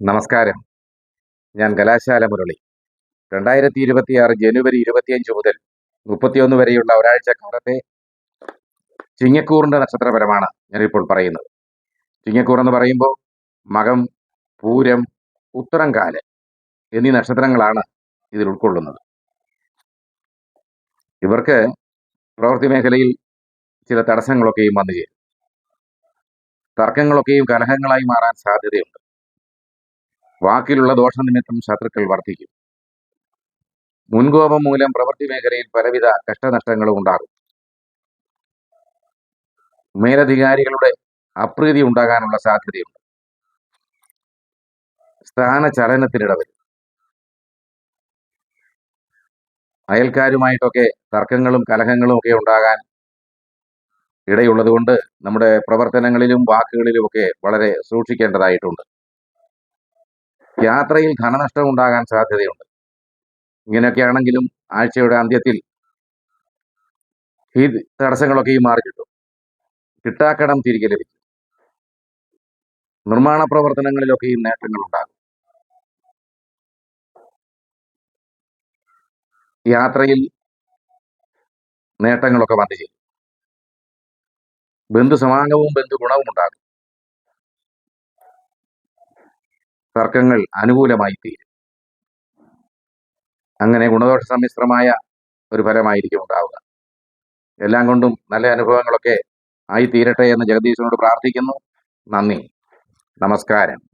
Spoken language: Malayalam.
നമസ്കാരം. ഞാൻ കലാശാല മുരളി. രണ്ടായിരത്തി ഇരുപത്തിയാറ് ജനുവരി ഇരുപത്തിയഞ്ച് മുതൽ മുപ്പത്തിയൊന്ന് വരെയുള്ള ഒരാഴ്ച കാലത്തെ ചിങ്ങക്കൂറിന്റെ നക്ഷത്രപരമാണ് ഞാനിപ്പോൾ പറയുന്നത്. ചിങ്ങക്കൂർ എന്ന് പറയുമ്പോൾ മകം പൂരം ഉത്തരംകാൽ എന്നീ നക്ഷത്രങ്ങളാണ് ഇതിൽ ഉൾക്കൊള്ളുന്നത്. ഇവർക്ക് പ്രവൃത്തി മേഖലയിൽ ചില തടസ്സങ്ങളൊക്കെയും വന്നു ചേരും. തർക്കങ്ങളൊക്കെയും കലഹങ്ങളായി മാറാൻ സാധ്യതയുണ്ട്. വാക്കിലുള്ള ദോഷനിമിത്തം ശത്രുക്കൾ വർദ്ധിക്കും. മുൻകോപം മൂലം പ്രവൃത്തി മേഖലയിൽ പലവിധ കഷ്ടനഷ്ടങ്ങളും ഉണ്ടാകും. മേലധികാരികളുടെ അപ്രീതി ഉണ്ടാകാനുള്ള സാധ്യതയുണ്ട്. സ്ഥാനചലനത്തിനിടവരും അയൽക്കാരുമായിട്ടൊക്കെ തർക്കങ്ങളും കലഹങ്ങളും ഒക്കെ ഉണ്ടാകാൻ ഇടയുള്ളതുകൊണ്ട് നമ്മുടെ പ്രവർത്തനങ്ങളിലും വാക്കുകളിലുമൊക്കെ വളരെ സൂക്ഷിക്കേണ്ടതായിട്ടുണ്ട്. യാത്രയിൽ ധനനഷ്ടം ഉണ്ടാകാൻ സാധ്യതയുണ്ട്. ഇങ്ങനെയൊക്കെ ആണെങ്കിലും ആഴ്ചയുടെ അന്ത്യത്തിൽ ഈ തടസ്സങ്ങളൊക്കെയും മാറി കിട്ടും. കിട്ടാക്കടം തിരികെ ലഭിക്കും. നിർമ്മാണ പ്രവർത്തനങ്ങളിലൊക്കെയും നേട്ടങ്ങൾ ഉണ്ടാകും. യാത്രയിൽ നേട്ടങ്ങളൊക്കെ വന്നു ചേരും. ബന്ധു ഗുണവും ഉണ്ടാകും. തർക്കങ്ങൾ അനുകൂലമായി തീരും. അങ്ങനെ ഗുണദോഷ സമ്മിശ്രമായ ഒരു ഫലമായിരിക്കും ഉണ്ടാവുക. എല്ലാം കൊണ്ടും നല്ല അനുഭവങ്ങളൊക്കെ ആയി തീരട്ടെ എന്ന് ജഗദീശനോട് പ്രാർത്ഥിക്കുന്നു. നന്ദി. നമസ്കാരം.